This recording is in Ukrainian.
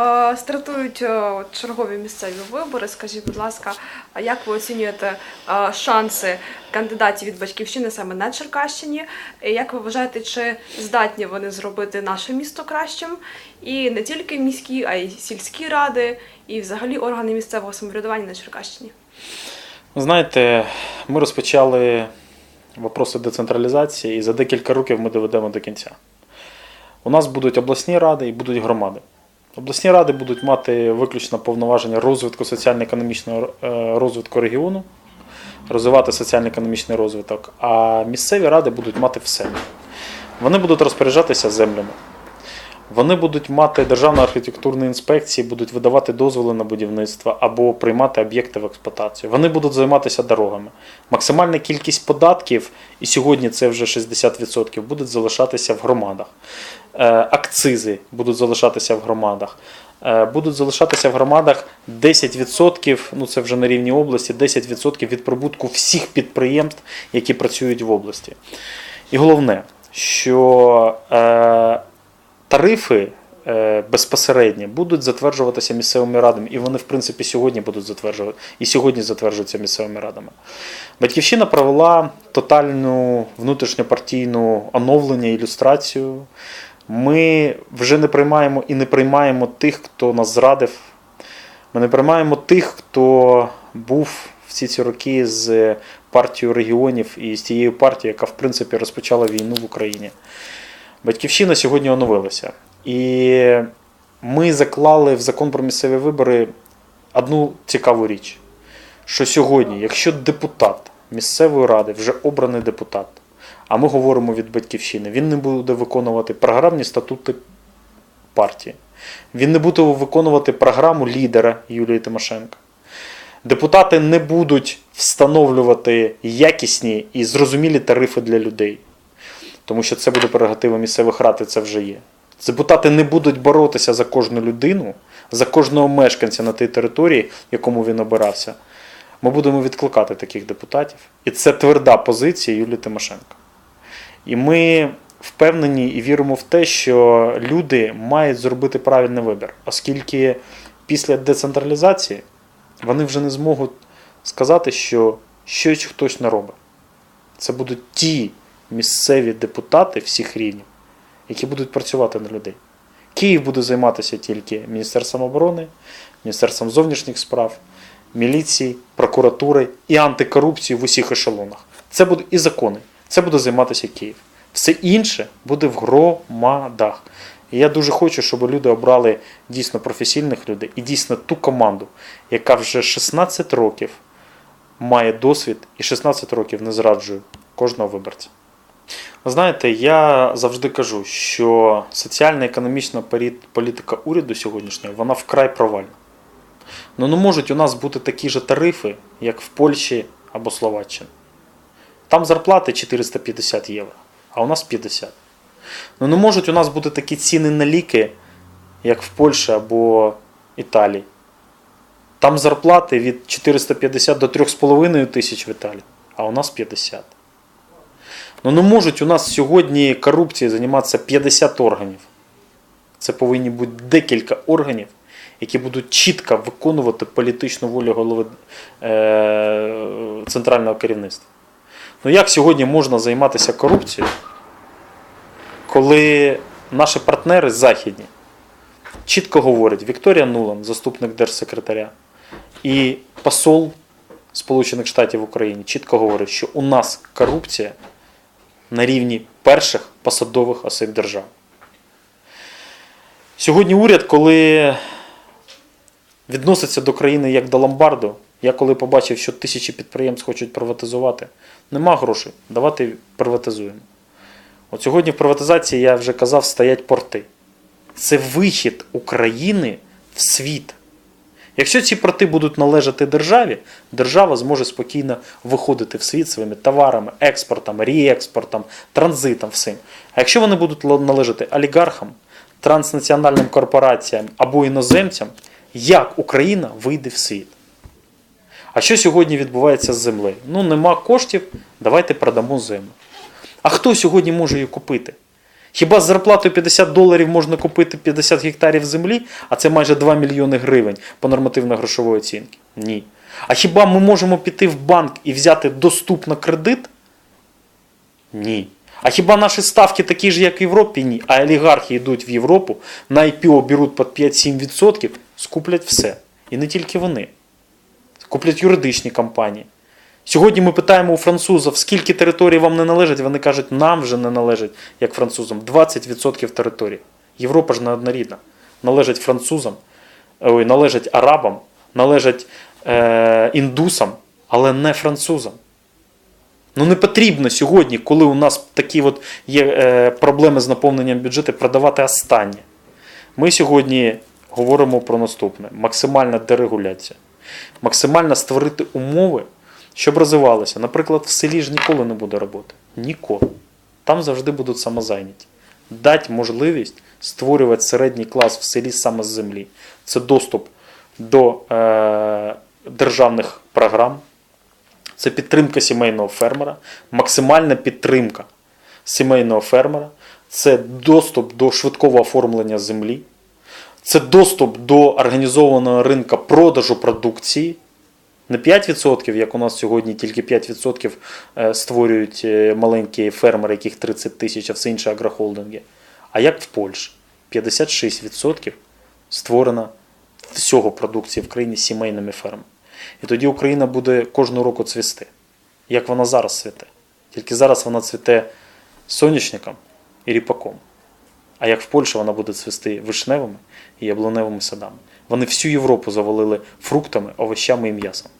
Е, Стартують е, чергові місцеві вибори. Скажіть, будь ласка, як ви оцінюєте е, шанси кандидатів від батьківщини саме на Черкащині? Як ви вважаєте, чи здатні вони зробити наше місто кращим? І не тільки міські, а й сільські ради, і взагалі органи місцевого самоврядування на Черкащині? Знаєте, ми розпочали вопроси децентралізації і за декілька років ми доведемо до кінця. У нас будуть обласні ради і будуть громади. Обласні ради будуть мати виключно повноваження розвитку соціально-економічного е, розвитку регіону, розвивати соціально-економічний розвиток, а місцеві ради будуть мати все. Вони будуть розпоряджатися землями. Вони будуть мати державну архітектурну інспекцію, будуть видавати дозволи на будівництво або приймати об'єкти в експлуатацію. Вони будуть займатися дорогами. Максимальна кількість податків, і сьогодні це вже 60%, будуть залишатися в громадах. Е, Акцизи будуть залишатися в громадах. Е, Будуть залишатися в громадах 10%, ну це вже на рівні області, 10% від прибутку всіх підприємств, які працюють в області. І головне, що е, тарифи е, безпосередні будуть затверджуватися місцевими радами, і вони, в принципі, сьогодні будуть затверджувати, і сьогодні затверджуються місцевими радами. Батьківщина провела тотальну внутрішньопартійну оновлення, ілюстрацію. Ми вже не приймаємо і не приймаємо тих, хто нас зрадив. Ми не приймаємо тих, хто був всі ці роки з партією регіонів і з тією партією, яка в принципі розпочала війну в Україні. Батьківщина сьогодні оновилася. І ми заклали в закон про місцеві вибори одну цікаву річ: що сьогодні, якщо депутат місцевої ради вже обраний депутат, а ми говоримо від батьківщини, він не буде виконувати програмні статути партії, він не буде виконувати програму лідера Юлії Тимошенко. Депутати не будуть встановлювати якісні і зрозумілі тарифи для людей тому що це буде прерогатива місцевих рад, і це вже є. Депутати не будуть боротися за кожну людину, за кожного мешканця на тій території, якому він обирався. Ми будемо відкликати таких депутатів. І це тверда позиція Юлії Тимошенко. І ми впевнені і віримо в те, що люди мають зробити правильний вибір, оскільки після децентралізації вони вже не зможуть сказати, що щось хтось не робить. Це будуть ті місцеві депутати всіх рівнів, які будуть працювати на людей. Київ буде займатися тільки Міністерством оборони, Міністерством зовнішніх справ, міліції, прокуратури і антикорупції в усіх ешелонах. Це будуть і закони. Це буде займатися Київ. Все інше буде в громадах. І я дуже хочу, щоб люди обрали дійсно професійних людей і дійсно ту команду, яка вже 16 років має досвід і 16 років не зраджує кожного виборця. Ви знаєте, я завжди кажу, що соціально-економічна політика уряду сьогоднішнього вона вкрай провальна. Ну не можуть у нас бути такі ж тарифи, як в Польщі або Словаччині. Там зарплати 450 євро, а у нас 50. Ну не можуть у нас бути такі ціни на ліки, як в Польщі або Італії. Там зарплати від 450 до 3,5 тисяч в Італії, а у нас 50. Ну не можуть у нас сьогодні корупцією займатися 50 органів. Це повинні бути декілька органів, які будуть чітко виконувати політичну волю голови е- центрального керівництва. Ну як сьогодні можна займатися корупцією, коли наші партнери західні чітко говорять, Вікторія Нулан, заступник держсекретаря, і посол Сполучених Штатів в Україні чітко говорить, що у нас корупція на рівні перших посадових осіб держави. Сьогодні уряд, коли відноситься до країни як до ломбарду, я коли побачив, що тисячі підприємств хочуть приватизувати, нема грошей, давати приватизуємо. От сьогодні в приватизації, я вже казав, стоять порти. Це вихід України в світ. Якщо ці порти будуть належати державі, держава зможе спокійно виходити в світ своїми товарами, експортом, реекспортом, транзитом, всім. А якщо вони будуть належати олігархам, транснаціональним корпораціям або іноземцям, як Україна вийде в світ? А що сьогодні відбувається з землею? Ну, нема коштів, давайте продамо землю. А хто сьогодні може її купити? Хіба з зарплатою 50 доларів можна купити 50 гектарів землі, а це майже 2 мільйони гривень по нормативно-грошової оцінки? Ні. А хіба ми можемо піти в банк і взяти доступно кредит? Ні. А хіба наші ставки такі ж, як в Європі? Ні. А олігархи йдуть в Європу, на IPO беруть під 5-7%, скуплять все. І не тільки вони. Куплять юридичні компанії. Сьогодні ми питаємо у французів, скільки територій вам не належить, вони кажуть, нам вже не належить, як французам, 20% території. Європа ж не однорідна. Належить французам, ой, належить арабам, належить е, індусам, але не французам. Ну не потрібно сьогодні, коли у нас такі от є е, проблеми з наповненням бюджету, продавати останнє. Ми сьогодні говоримо про наступне: максимальна дерегуляція, максимально створити умови, щоб розвивалося. Наприклад, в селі ж ніколи не буде роботи. Ніколи. Там завжди будуть самозайняті. Дати можливість створювати середній клас в селі саме з землі. Це доступ до е, державних програм, це підтримка сімейного фермера, максимальна підтримка сімейного фермера, це доступ до швидкого оформлення землі, це доступ до організованого ринка продажу продукції. Не 5%, як у нас сьогодні тільки 5% е, створюють е, маленькі фермери, яких 30 тисяч, а все інше агрохолдинги. А як в Польщі? 56% створено всього продукції в країні сімейними фермами. І тоді Україна буде кожного року цвісти, як вона зараз цвіте. Тільки зараз вона цвіте соняшником і ріпаком. А як в Польщі вона буде цвісти вишневими і яблуневими садами. Вони всю Європу завалили фруктами, овощами і м'ясом.